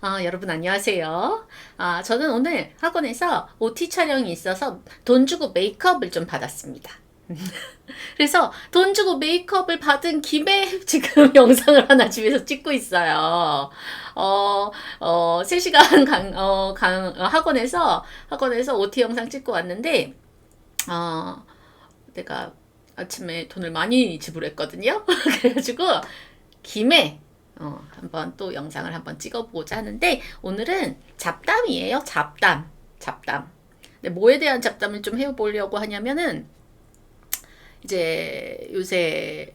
아, 여러분 안녕하세요. 아, 저는 오늘 학원에서 OT 촬영이 있어서 돈 주고 메이크업을 좀 받았습니다. 그래서 돈 주고 메이크업을 받은 김에 지금 영상을 하나 집에서 찍고 있어요. 어, 어, 3시간 강, 어, 강, 어, 학원에서, 학원에서 OT 영상 찍고 왔는데, 어, 내가 아침에 돈을 많이 지불했거든요. 그래가지고, 김에 어, 한번 또 영상을 한번 찍어보고자 하는데 오늘은 잡담이에요. 잡담. 잡담. 근데 뭐에 대한 잡담을 좀 해보려고 하냐면은 이제 요새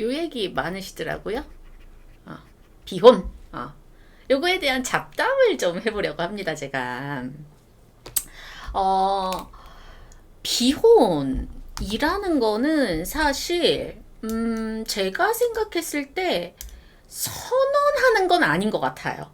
요 얘기 많으시더라고요. 어, 비혼. 어. 요거에 대한 잡담을 좀 해보려고 합니다. 제가. 어, 비혼이라는 거는 사실 음, 제가 생각했을 때 선언하는 건 아닌 것 같아요.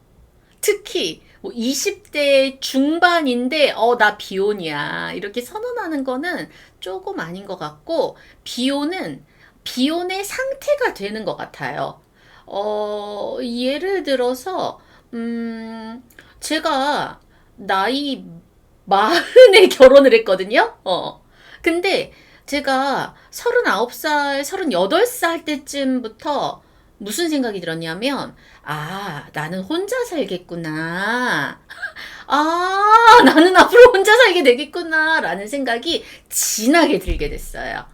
특히 뭐 20대 중반인데 어 나 비혼이야 이렇게 선언하는 거는 조금 아닌 것 같고 비혼은 비혼의 상태가 되는 것 같아요. 어 예를 들어서 음 제가 나이 마흔에 결혼을 했거든요. 어 근데 제가 39살, 38살 때쯤부터 무슨 생각이 들었냐면, 아, 나는 혼자 살겠구나. 아, 나는 앞으로 혼자 살게 되겠구나. 라는 생각이 진하게 들게 됐어요.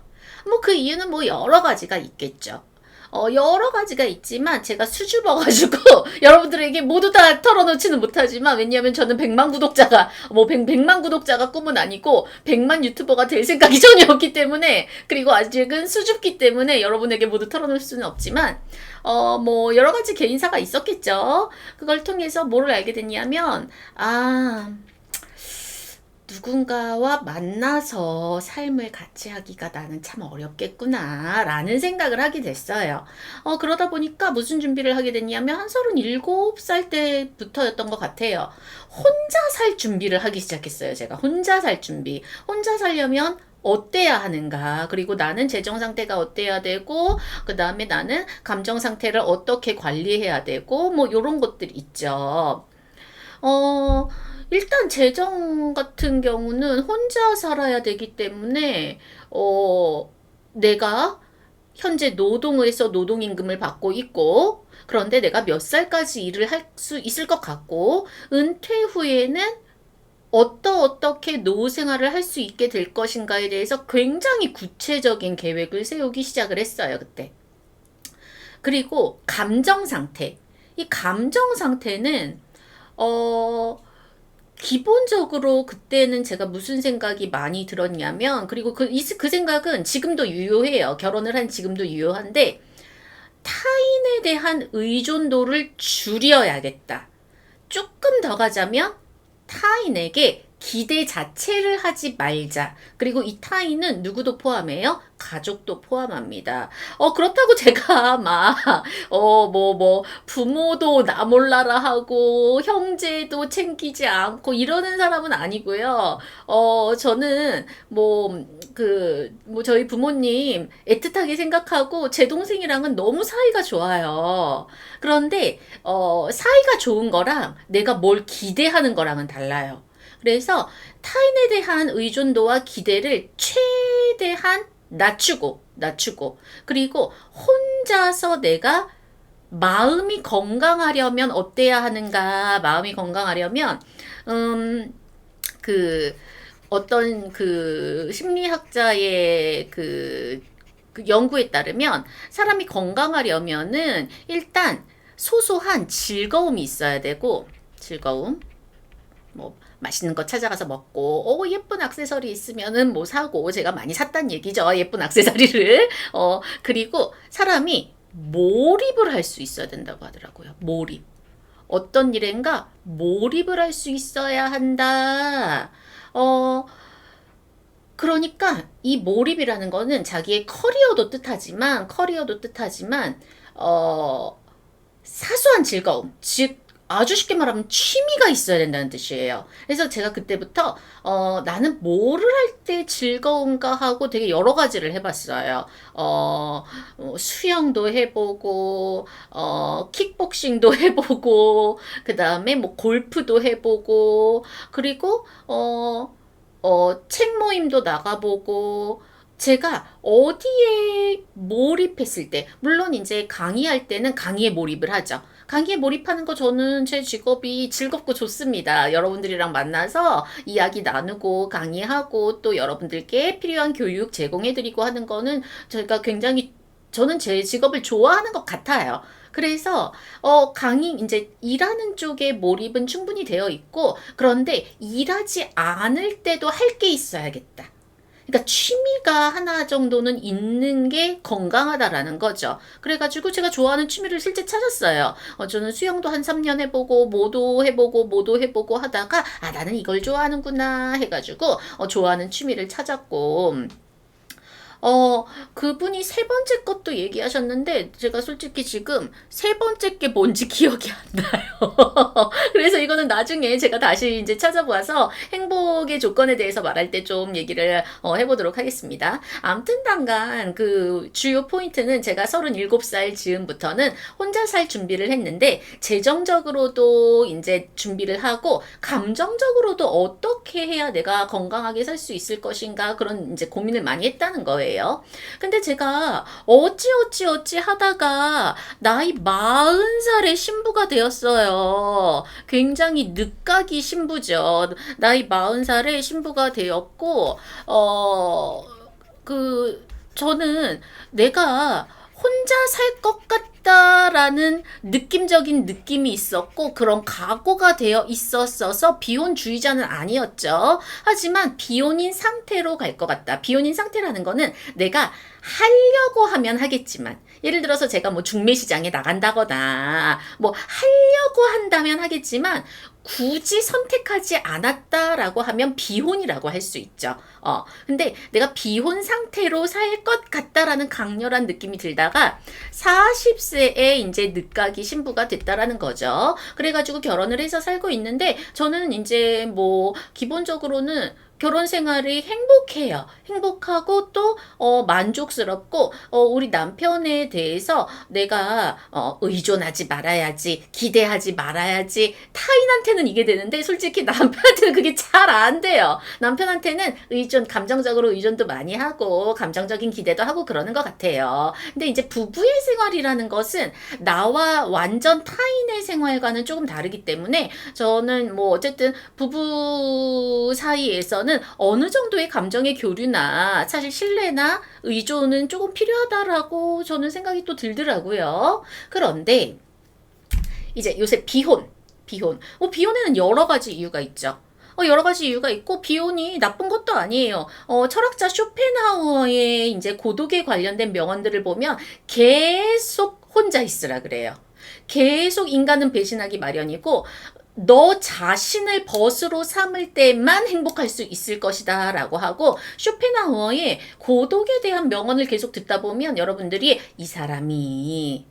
뭐 그 이유는 뭐 여러 가지가 있겠죠. 어, 여러 가지가 있지만 제가 수줍어가지고 여러분들에게 모두 다 털어놓지는 못하지만 왜냐하면 저는 100만 구독자가 뭐 100, 100만 구독자가 꿈은 아니고 100만 유튜버가 될 생각이 전혀 없기 때문에 그리고 아직은 수줍기 때문에 여러분에게 모두 털어놓을 수는 없지만 어, 뭐 여러 가지 개인사가 있었겠죠. 그걸 통해서 뭐를 알게 됐냐면 아 누군가와 만나서 삶을 같이 하기가 나는 참 어렵겠구나, 라는 생각을 하게 됐어요. 어, 그러다 보니까 무슨 준비를 하게 됐냐면, 한 37살 때부터였던 것 같아요. 혼자 살 준비를 하기 시작했어요, 제가. 혼자 살 준비. 혼자 살려면 어때야 하는가. 그리고 나는 재정 상태가 어때야 되고, 그 다음에 나는 감정 상태를 어떻게 관리해야 되고, 뭐, 요런 것들 있죠. 어, 일단 재정 같은 경우는 혼자 살아야 되기 때문에 어 내가 현재 노동을 해서 노동임금을 받고 있고 그런데 내가 몇 살까지 일을 할 수 있을 것 같고 은퇴 후에는 어떠 어떻게 노후 생활을 할 수 있게 될 것인가에 대해서 굉장히 구체적인 계획을 세우기 시작을 했어요, 그때. 그리고 감정 상태. 이 감정 상태는 어 기본적으로 그때는 제가 무슨 생각이 많이 들었냐면, 그리고 그, 이- 그 생각은 지금도 유효해요. 결혼을 한 지금도 유효한데, 타인에 대한 의존도를 줄여야겠다. 조금 더 가자면, 타인에게 기대 자체를 하지 말자. 그리고 이 타인은 누구도 포함해요? 가족도 포함합니다. 어, 그렇다고 제가 막, 어, 뭐, 뭐, 부모도 나 몰라라 하고, 형제도 챙기지 않고, 이러는 사람은 아니고요. 어, 저는 뭐, 그, 뭐, 저희 부모님 애틋하게 생각하고, 제 동생이랑은 너무 사이가 좋아요. 그런데, 어, 사이가 좋은 거랑 내가 뭘 기대하는 거랑은 달라요. 그래서 타인에 대한 의존도와 기대를 최대한 낮추고, 낮추고, 그리고 혼자서 내가 마음이 건강하려면 어때야 하는가, 마음이 건강하려면, 음, 그, 어떤 그 심리학자의 그, 그 연구에 따르면 사람이 건강하려면은 일단 소소한 즐거움이 있어야 되고, 즐거움, 뭐 맛있는 거 찾아가서 먹고 어 예쁜 액세서리 있으면은 뭐 사고 제가 많이 샀단 얘기죠. 예쁜 액세서리를. 어 그리고 사람이 몰입을 할 수 있어야 된다고 하더라고요. 몰입. 어떤 일인가? 몰입을 할 수 있어야 한다. 어 그러니까 이 몰입이라는 거는 자기의 커리어도 뜻하지만 커리어도 뜻하지만 어 사소한 즐거움. 즉 아주 쉽게 말하면 취미가 있어야 된다는 뜻이에요. 그래서 제가 그때부터 어, 나는 뭐를 할 때 즐거운가 하고 되게 여러 가지를 해봤어요. 어, 어, 수영도 해보고, 어, 킥복싱도 해보고, 그 다음에 뭐 골프도 해보고, 그리고 어, 어, 책 모임도 나가보고, 제가 어디에 몰입했을 때, 물론 이제 강의할 때는 강의에 몰입을 하죠. 강의에 몰입하는 거 저는 제 직업이 즐겁고 좋습니다. 여러분들이랑 만나서 이야기 나누고 강의하고 또 여러분들께 필요한 교육 제공해드리고 하는 거는 제가 굉장히 저는 제 직업을 좋아하는 것 같아요. 그래서 어 강의 이제 일하는 쪽에 몰입은 충분히 되어 있고 그런데 일하지 않을 때도 할 게 있어야겠다. 그러니까 취미가 하나 정도는 있는 게 건강하다라는 거죠. 그래가지고 제가 좋아하는 취미를 실제 찾았어요. 어, 저는 수영도 한 3년 해보고, 모도 해보고, 모도 해보고 하다가, 아, 나는 이걸 좋아하는구나 해가지고, 어, 좋아하는 취미를 찾았고, 어, 그분이 세 번째 것도 얘기하셨는데, 제가 솔직히 지금 세 번째 게 뭔지 기억이 안 나요. 그래서 이거는 나중에 제가 다시 이제 찾아보아서 행복의 조건에 대해서 말할 때 좀 얘기를 어, 해보도록 하겠습니다. 암튼 당간 그 주요 포인트는 제가 37살 즈음부터는 혼자 살 준비를 했는데, 재정적으로도 이제 준비를 하고, 감정적으로도 어떻게 해야 내가 건강하게 살 수 있을 것인가 그런 이제 고민을 많이 했다는 거예요. 근데 제가 어찌어찌 어찌 하다가 나이 40살의 신부가 되었어요. 굉장히 늦가기 신부죠. 나이 40살의 신부가 되었고, 어, 그, 저는 내가 혼자 살 것 같 다라는 느낌적인 느낌이 있었고 그런 각오가 되어 있었어서 비혼주의자는 아니었죠. 하지만 비혼인 상태로 갈 것 같다. 비혼인 상태라는 거는 내가 하려고 하면 하겠지만 예를 들어서 제가 뭐 중매시장에 나간다거나 뭐 하려고 한다면 하겠지만 굳이 선택하지 않았다라고 하면 비혼이라고 할 수 있죠. 어, 근데 내가 비혼 상태로 살 것 같다라는 강렬한 느낌이 들다가 40세에 이제 늦가기 신부가 됐다라는 거죠. 그래가지고 결혼을 해서 살고 있는데 저는 이제 뭐 기본적으로는 결혼 생활이 행복해요. 행복하고 또 어, 만족스럽고 어, 우리 남편에 대해서 내가 어, 의존하지 말아야지, 기대하지 말아야지. 타인한테는 이게 되는데 솔직히 남편한테는 그게 잘 안 돼요. 남편한테는 의존, 감정적으로 의존도 많이 하고 감정적인 기대도 하고 그러는 것 같아요. 근데 이제 부부의 생활이라는 것은 나와 완전 타인의 생활과는 조금 다르기 때문에 저는 뭐 어쨌든 부부 사이에서는 어느 정도의 감정의 교류나 사실 신뢰나 의존은 조금 필요하다라고 저는 생각이 또 들더라고요. 그런데 이제 요새 비혼, 비혼. 뭐 비혼에는 여러 가지 이유가 있죠. 어, 여러 가지 이유가 있고 비혼이 나쁜 것도 아니에요. 어, 철학자 쇼펜하우어의 이제 고독에 관련된 명언들을 보면 계속 혼자 있으라 그래요. 계속 인간은 배신하기 마련이고 너 자신을 벗으로 삼을 때만 행복할 수 있을 것이다 라고 하고 쇼펜하우어의 고독에 대한 명언을 계속 듣다 보면 여러분들이 이 사람이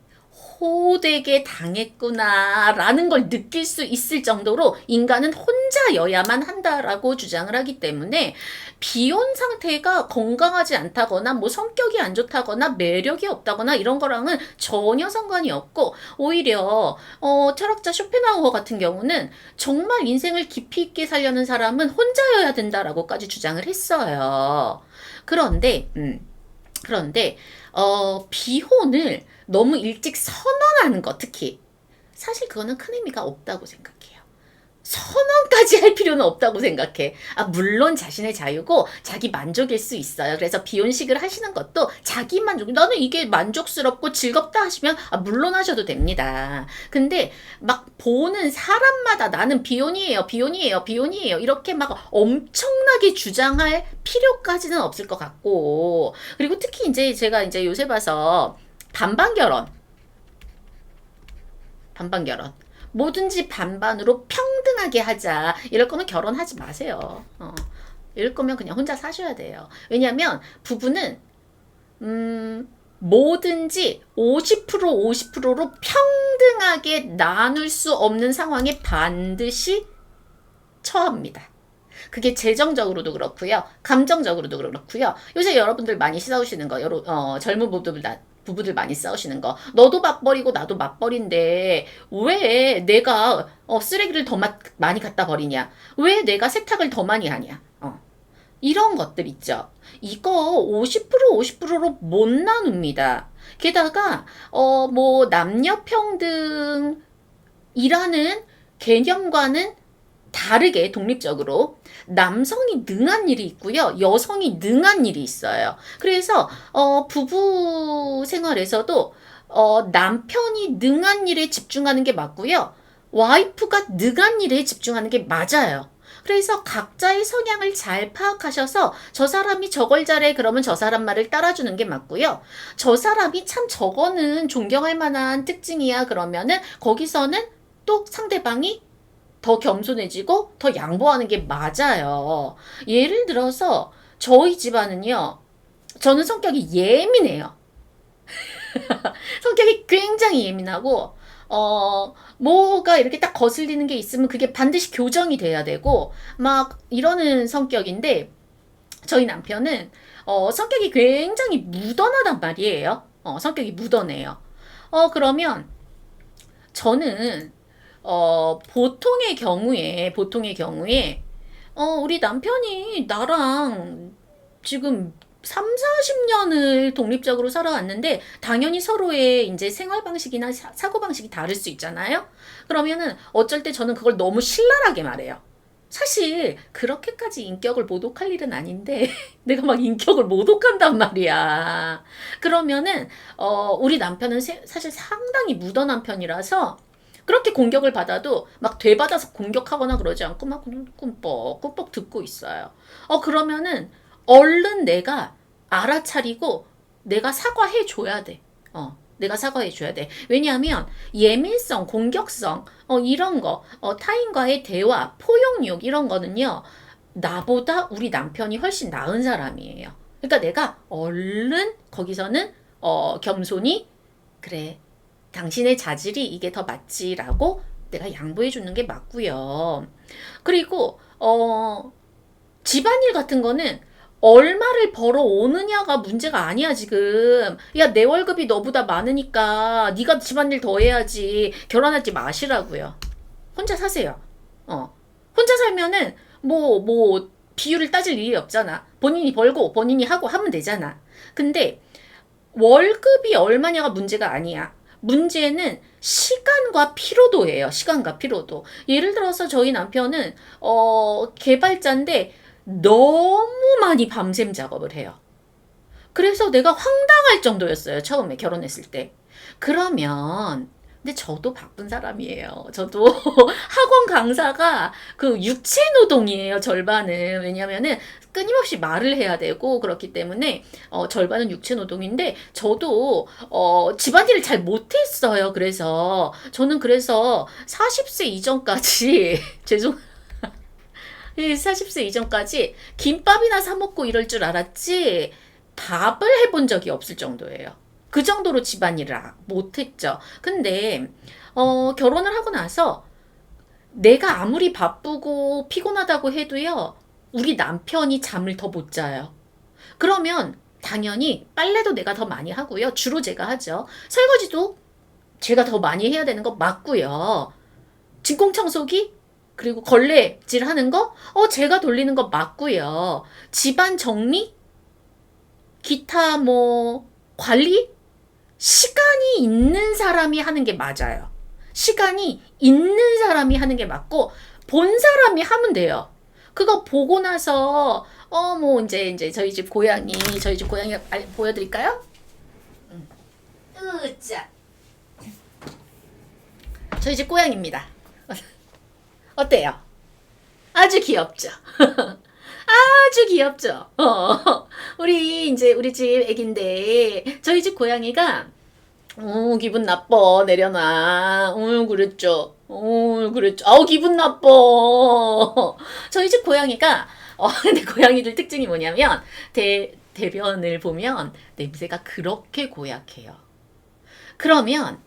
호되게 당했구나 라는 걸 느낄 수 있을 정도로 인간은 혼자여야만 한다라고 주장을 하기 때문에 비혼 상태가 건강하지 않다거나 뭐 성격이 안 좋다거나 매력이 없다거나 이런 거랑은 전혀 상관이 없고 오히려 어, 철학자 쇼펜하우어 같은 경우는 정말 인생을 깊이 있게 살려는 사람은 혼자여야 된다라고까지 주장을 했어요. 그런데 음, 그런데 어, 비혼을 너무 일찍 선언하는 것 특히 사실 그거는 큰 의미가 없다고 생각해요. 선언까지 할 필요는 없다고 생각해. 아, 물론 자신의 자유고 자기 만족일 수 있어요. 그래서 비혼식을 하시는 것도 자기 만족, 나는 이게 만족스럽고 즐겁다 하시면, 아, 물론 하셔도 됩니다. 근데 막 보는 사람마다 나는 비혼이에요, 비혼이에요, 비혼이에요. 이렇게 막 엄청나게 주장할 필요까지는 없을 것 같고. 그리고 특히 이제 제가 이제 요새 봐서 반반 결혼. 반반 결혼. 뭐든지 반반으로 평등하게 하자. 이럴 거면 결혼하지 마세요. 어. 이럴 거면 그냥 혼자 사셔야 돼요. 왜냐면 부부는 음 뭐든지 50% 50%로 평등하게 나눌 수 없는 상황에 반드시 처합니다. 그게 재정적으로도 그렇고요. 감정적으로도 그렇고요. 요새 여러분들 많이 싸우시는 거, 여러, 어, 젊은 부부들, 나- 부부들 많이 싸우시는 거. 너도 맞벌이고 나도 맞벌인데 왜 내가 어, 쓰레기를 더 마, 많이 갖다 버리냐? 왜 내가 세탁을 더 많이 하냐? 어. 이런 것들 있죠. 이거 50% 50%로 못 나눕니다. 게다가 어 뭐 남녀 평등 이라는 개념과는 다르게 독립적으로 남성이 능한 일이 있고요. 여성이 능한 일이 있어요. 그래서 어 부부 생활에서도 어 남편이 능한 일에 집중하는 게 맞고요. 와이프가 능한 일에 집중하는 게 맞아요. 그래서 각자의 성향을 잘 파악하셔서 저 사람이 저걸 잘해 그러면 저 사람 말을 따라주는 게 맞고요. 저 사람이 참 저거는 존경할 만한 특징이야 그러면은 거기서는 또 상대방이 더 겸손해지고 더 양보하는 게 맞아요. 예를 들어서 저희 집안은요. 저는 성격이 예민해요. 성격이 굉장히 예민하고 어 뭐가 이렇게 딱 거슬리는 게 있으면 그게 반드시 교정이 돼야 되고 막 이러는 성격인데 저희 남편은 어 성격이 굉장히 무던하단 말이에요. 어 성격이 무던해요. 어 그러면 저는 어, 보통의 경우에, 보통의 경우에, 어, 우리 남편이 나랑 지금 3, 40년을 독립적으로 살아왔는데, 당연히 서로의 이제 생활 방식이나 사- 사고 방식이 다를 수 있잖아요? 그러면은 어쩔 때 저는 그걸 너무 신랄하게 말해요. 사실, 그렇게까지 인격을 모독할 일은 아닌데, 내가 막 인격을 모독한단 말이야. 그러면은, 어, 우리 남편은 세- 사실 상당히 무던한 편이라서, 그렇게 공격을 받아도 막 되받아서 공격하거나 그러지 않고 막 꿈뻑 꿈뻑 듣고 있어요. 어 그러면은 얼른 내가 알아차리고 내가 사과해 줘야 돼. 어. 내가 사과해 줘야 돼. 왜냐하면 예민성, 공격성, 어, 이런 거, 어, 타인과의 대화, 포용력 이런 거는요, 나보다 우리 남편이 훨씬 나은 사람이에요. 그러니까 내가 얼른 거기서는 어, 겸손히 그래 당신의 자질이 이게 더 맞지라고 내가 양보해 주는 게 맞고요. 그리고 어 집안일 같은 거는 얼마를 벌어 오느냐가 문제가 아니야 지금. 야 내 월급이 너보다 많으니까 네가 집안일 더 해야지. 결혼하지 마시라고요. 혼자 사세요. 어. 혼자 살면은 뭐뭐 비율을 따질 일이 없잖아. 본인이 벌고 본인이 하고 하면 되잖아. 근데 월급이 얼마냐가 문제가 아니야. 문제는 시간과 피로도예요. 시간과 피로도. 예를 들어서 저희 남편은 어 개발자인데 너무 많이 밤샘 작업을 해요. 그래서 내가 황당할 정도였어요. 처음에 결혼했을 때. 그러면 근데 저도 바쁜 사람이에요. 저도 학원 강사가 그 육체 노동이에요. 절반은 왜냐면은 끊임없이 말을 해야 되고 그렇기 때문에 어, 절반은 육체 노동인데 저도 어, 집안일을 잘 못했어요. 그래서 저는 그래서 40세 이전까지 죄송. 이 40세 이전까지 김밥이나 사 먹고 이럴 줄 알았지 밥을 해본 적이 없을 정도예요. 그 정도로 집안일을 아- 못했죠. 근데 어, 결혼을 하고 나서 내가 아무리 바쁘고 피곤하다고 해도요, 우리 남편이 잠을 더 못 자요. 그러면 당연히 빨래도 내가 더 많이 하고요. 주로 제가 하죠. 설거지도 제가 더 많이 해야 되는 거 맞고요. 진공 청소기 그리고 걸레질 하는 거, 어, 제가 돌리는 거 맞고요. 집안 정리, 기타 뭐 관리, 시간이 있는 사람이 하는 게 맞아요. 시간이 있는 사람이 하는 게 맞고 본 사람이 하면 돼요. 그거 보고 나서 어 뭐 이제 이제 저희 집 고양이 저희 집 고양이 알- 보여드릴까요? 음. 으짜 저희 집 고양입니다. 어때요? 아주 귀엽죠? 아주 귀엽죠? 어, 우리 이제 우리 집 애기인데 저희 집 고양이가 어, 기분 나빠 내려놔. 어, 그랬죠. 어, 그랬죠. 아우 기분 나빠. 저희 집 고양이가 어, 근데 고양이들 특징이 뭐냐면 대 대변을 보면 냄새가 그렇게 고약해요. 그러면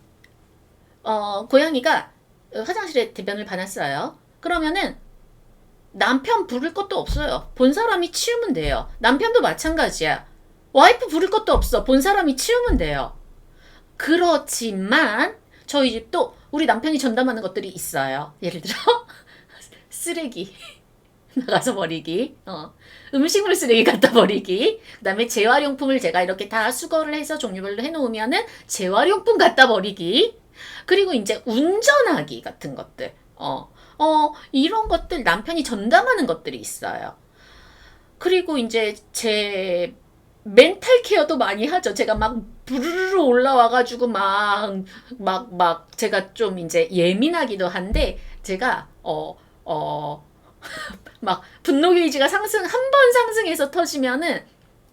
어, 고양이가 어, 화장실에 대변을 받았어요. 그러면은 남편 부를 것도 없어요. 본 사람이 치우면 돼요. 남편도 마찬가지야. 와이프 부를 것도 없어. 본 사람이 치우면 돼요. 그렇지만 저희 집도 우리 남편이 전담하는 것들이 있어요. 예를 들어 쓰레기 나가서 버리기, 어, 음식물 쓰레기 갖다 버리기, 그 다음에 재활용품을 제가 이렇게 다 수거를 해서 종류별로 해놓으면은 재활용품 갖다 버리기, 그리고 이제 운전하기 같은 것들, 어, 어, 이런 것들 남편이 전담하는 것들이 있어요. 그리고 이제 제 멘탈 케어도 많이 하죠. 제가 막 부르르 올라와가지고 막, 막, 막, 제가 좀 이제 예민하기도 한데, 제가, 어, 어, 막, 분노 게이지가 상승, 한 번 상승해서 터지면은,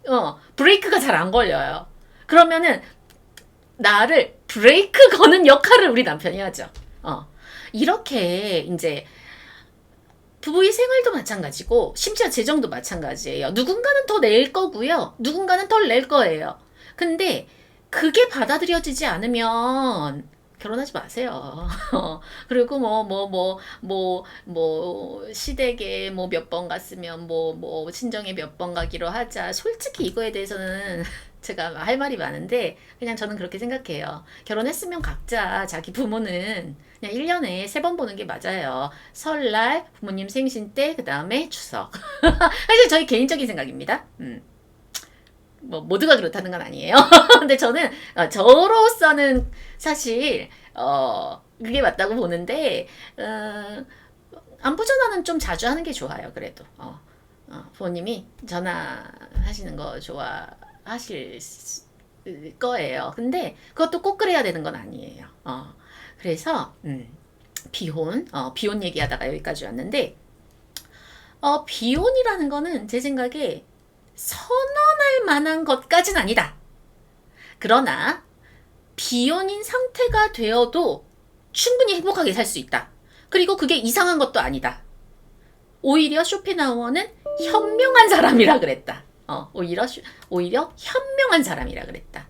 어, 브레이크가 잘 안 걸려요. 그러면은, 나를 브레이크 거는 역할을 우리 남편이 하죠. 어, 이렇게, 이제, 부부의 생활도 마찬가지고 심지어 재정도 마찬가지예요. 누군가는 더 낼 거고요. 누군가는 덜 낼 거예요. 근데 그게 받아들여지지 않으면 결혼하지 마세요. 그리고 뭐 뭐 뭐 뭐 뭐 시댁에 뭐 몇 번 갔으면 뭐 뭐 친정에 몇 번 가기로 하자. 솔직히 이거에 대해서는 제가 할 말이 많은데 그냥 저는 그렇게 생각해요. 결혼했으면 각자 자기 부모는 그냥 1년에 세 번 보는 게 맞아요. 설날, 부모님 생신 때, 그 다음에 추석. 사실 저희 개인적인 생각입니다. 음. 뭐 모두가 그렇다는 건 아니에요. 근데 저는 어, 저로서는 사실 어 그게 맞다고 보는데 어, 안부 전화는 좀 자주 하는 게 좋아요. 그래도 어, 어, 부모님이 전화하시는 거 좋아하실 수- 거예요. 근데 그것도 꼭 그래야 되는 건 아니에요. 어, 그래서 음, 비혼 어, 비혼 얘기하다가 여기까지 왔는데 어, 비혼이라는 거는 제 생각에 선언할 만한 것까진 아니다. 그러나 비혼인 상태가 되어도 충분히 행복하게 살 수 있다. 그리고 그게 이상한 것도 아니다. 오히려 쇼펜하우어는 현명한 사람이라 그랬다. 어, 오히려 쇼- 오히려 현명한 사람이라 그랬다.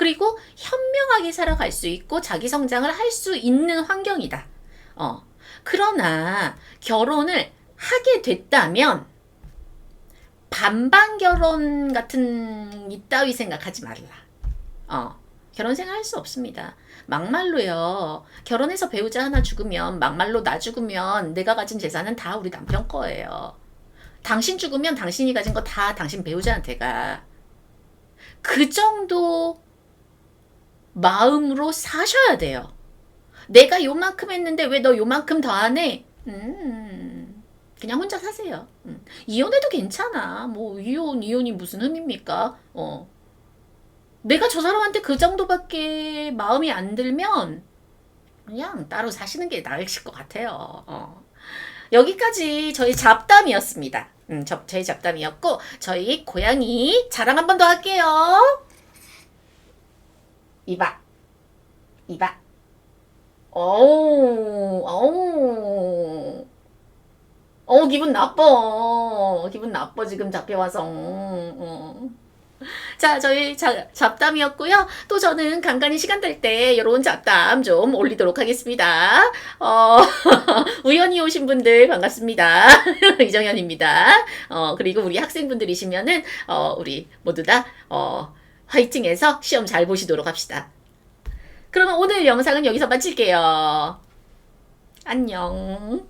그리고 현명하게 살아갈 수 있고 자기 성장을 할 수 있는 환경이다. 어. 그러나 결혼을 하게 됐다면 반반 결혼 같은 이따위 생각하지 말라. 어. 결혼 생활 할 수 없습니다. 막말로요. 결혼해서 배우자 하나 죽으면 막말로 나 죽으면 내가 가진 재산은 다 우리 남편 거예요. 당신 죽으면 당신이 가진 거 다 당신 배우자한테 가. 그 정도 마음으로 사셔야 돼요. 내가 요만큼 했는데 왜 너 요만큼 더 안 해? 음, 그냥 혼자 사세요. 음. 이혼해도 괜찮아. 뭐 이혼 이혼이 무슨 흠입니까? 어. 내가 저 사람한테 그 정도밖에 마음이 안 들면 그냥 따로 사시는 게 나으실 것 같아요. 어. 여기까지 저희 잡담이었습니다. 음, 저, 저희 잡담이었고 저희 고양이 자랑 한 번 더 할게요. 이봐, 이봐. 어우, 어우. 어 기분 나빠. 기분 나빠 지금 잡혀와서. 어. 자, 저희 자, 잡담이었고요. 또 저는 간간히 시간 될 때 이런 잡담 좀 올리도록 하겠습니다. 어, 우연히 오신 분들 반갑습니다. 이정현입니다. 어, 그리고 우리 학생분들이시면은 어, 우리 모두 다 어, 화이팅해서 시험 잘 보시도록 합시다. 그러면 오늘 영상은 여기서 마칠게요. 안녕.